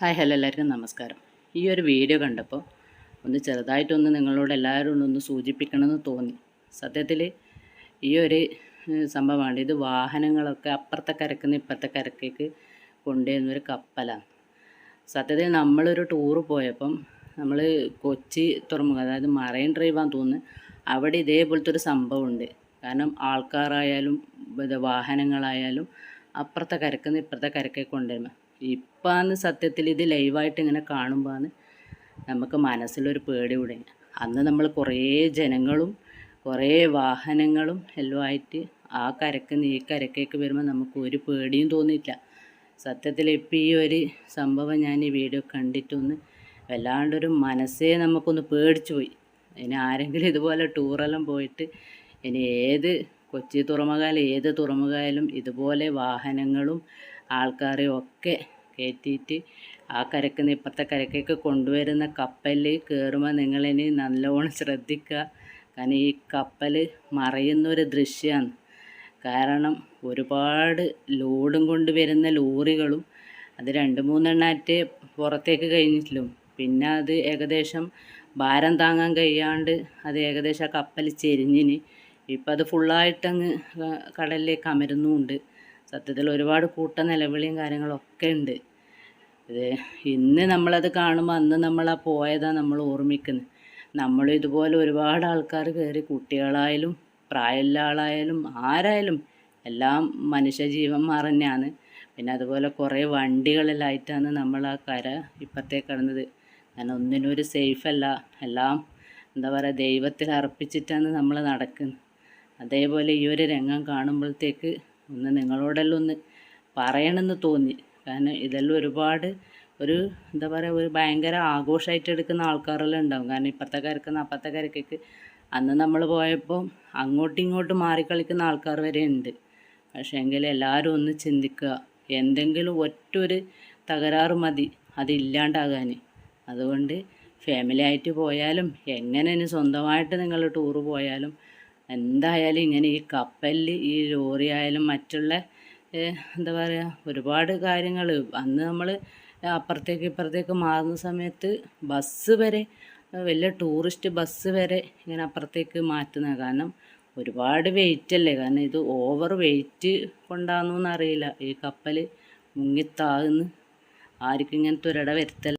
Hi hello എല്ലാവർക്കും നമസ്കാരം. ഈ ഒരു വീഡിയോ കണ്ടപ്പോൾ ഒന്ന് ചെറുതായിട്ടൊന്ന് നിങ്ങളോട് എല്ലാവരും ഒന്ന് സൂചിപ്പിക്കണമെന്ന് തോന്നി. സത്യത്തിൽ ഈ ഒരു സംഭവമാണ്. ഇത് വാഹനങ്ങളൊക്കെ അപ്പുറത്തെ കരക്കുന്ന ഇപ്പുറത്തെ കരക്കേക്ക് കൊണ്ടുവരുന്നൊരു കപ്പലാണ്. സത്യത്തിൽ നമ്മളൊരു ടൂറ് പോയപ്പം നമ്മൾ കൊച്ചി തുറമുഖം അതായത് മറൈൻ ഡ്രൈവാന്ന് തോന്നുന്നു അവിടെ ഇതേപോലത്തെ ഒരു സംഭവമുണ്ട്. കാരണം ആൾക്കാരായാലും വാഹനങ്ങളായാലും അപ്പുറത്തെ കരക്കുന്ന ഇപ്പുറത്തെ കരക്കേക്ക് കൊണ്ടുവരുമ്പോൾ ഇപ്പാന്ന് സത്യത്തിൽ ഇത് ലൈവായിട്ട് ഇങ്ങനെ കാണുമ്പോഴാണ് നമുക്ക് മനസ്സിലൊരു പേടി കൂടെ. അന്ന് നമ്മൾ കുറേ ജനങ്ങളും കുറേ വാഹനങ്ങളും എല്ലാം ആയിട്ട് ആ കരക്ക് നീ കരക്കേക്ക് വരുമ്പോൾ നമുക്ക് ഒരു പേടിയും തോന്നിയില്ല സത്യത്തിൽ ഇപ്പം ഈ ഒരു സംഭവം ഞാൻ ഈ വീഡിയോ കണ്ടിട്ടൊന്ന് വല്ലാണ്ടൊരു മനസ്സേ നമുക്കൊന്ന് പേടിച്ചു പോയി. ഇനി ആരെങ്കിലും ഇതുപോലെ ടൂറെല്ലാം പോയിട്ട് ഇനി ഏത് കൊച്ചി തുറമുഖമായാലും ഏത് തുറമുഖമായാലും ഇതുപോലെ വാഹനങ്ങളും ആൾക്കാരെയും ഒക്കെ കയറ്റിയിട്ട് ആ കരക്ക് നിന്ന് ഇപ്പുറത്തെ കരക്കേക്ക് കൊണ്ടുവരുന്ന കപ്പലിൽ കയറുമ്പോൾ നിങ്ങളിനി നല്ലോണം ശ്രദ്ധിക്കുക കാരണം ഈ കപ്പൽ മറയുന്നൊരു ദൃശ്യമാണ് കാരണം ഒരുപാട് ലോഡും കൊണ്ട് വരുന്ന ലോറികളും അത് രണ്ട് മൂന്നെണ്ണാറ്റ് പുറത്തേക്ക് കഴിഞ്ഞിട്ടും പിന്നെ അത് ഏകദേശം ഭാരം താങ്ങാൻ കഴിയാണ്ട് അത് ഏകദേശം ആ കപ്പൽ ചെരിഞ്ഞിന്. ഇപ്പം അത് ഫുള്ളായിട്ടങ്ങ് കടലിലേക്ക് അമരുന്നുമുണ്ട് സത്യത്തിൽ ഒരുപാട് കൂട്ട നിലവിളിയും കാര്യങ്ങളൊക്കെ ഉണ്ട്. ഇത് ഇന്ന് നമ്മളത് കാണുമ്പോൾ അന്ന് നമ്മൾ ആ പോയതാണ് നമ്മൾ ഓർമ്മിക്കുന്നത് നമ്മൾ ഇതുപോലെ ഒരുപാട് ആൾക്കാർ കയറി കുട്ടികളായാലും പ്രായമുള്ള ആളായാലും ആരായാലും എല്ലാം മനുഷ്യജീവന്മാർ തന്നെയാണ് പിന്നെ അതുപോലെ കുറേ വണ്ടികളിലായിട്ടാണ് നമ്മൾ ആ കര ഇപ്പുറത്തേക്ക് കടന്നത്. കാരണം ഒന്നിനും ഒരു സേഫ് അല്ല. എല്ലാം എന്താ പറയുക ദൈവത്തിൽ അർപ്പിച്ചിട്ടാണ് നമ്മൾ നടക്കുന്നത് അതേപോലെ ഈ ഒരു രംഗം കാണുമ്പോഴത്തേക്ക് ഒന്ന് നിങ്ങളോടെല്ലാം ഒന്ന് പറയണമെന്ന് തോന്നി. കാരണം ഇതെല്ലാം ഒരുപാട് ഒരു എന്താ പറയുക ഒരു ഭയങ്കര ആഘോഷമായിട്ട് എടുക്കുന്ന ആൾക്കാരെല്ലാം ഉണ്ടാവും. കാരണം ഇപ്പുറത്തെ അപ്പുറത്തെ കരക്കൊക്കെ അന്ന് നമ്മൾ പോയപ്പോൾ അങ്ങോട്ടും ഇങ്ങോട്ടും മാറിക്കളിക്കുന്ന ആൾക്കാർ വരെ ഉണ്ട്. പക്ഷേ എങ്കിൽ എല്ലാവരും ഒന്ന് ചിന്തിക്കുക. എന്തെങ്കിലും ഒറ്റൊരു തകരാറ് മതി. അതില്ലാണ്ടാകാൻ അതുകൊണ്ട് ഫാമിലി ആയിട്ട് പോയാലും എങ്ങനെ സ്വന്തമായിട്ട് നിങ്ങൾ ടൂറ് പോയാലും എന്തായാലും ഇങ്ങനെ ഈ കപ്പലിൽ ഈ ലോറി ആയാലും മറ്റുള്ള എന്താ പറയുക ഒരുപാട് കാര്യങ്ങൾ അന്ന് നമ്മൾ അപ്പുറത്തേക്ക് ഇപ്പുറത്തേക്ക് മാറുന്ന സമയത്ത് ബസ് വരെ വലിയ ടൂറിസ്റ്റ് ബസ് വരെ ഇങ്ങനെ അപ്പുറത്തേക്ക് മാറ്റുന്നത് കാരണം ഒരുപാട് വെയിറ്റ് അല്ലേ? കാരണം ഇത് ഓവർ വെയിറ്റ് കൊണ്ടാണെന്നൊന്നും അറിയില്ല ഈ കപ്പൽ മുങ്ങിത്താകുന്നു ആർക്കും ഇങ്ങനത്തെ ഒരിട വരുത്തല്ല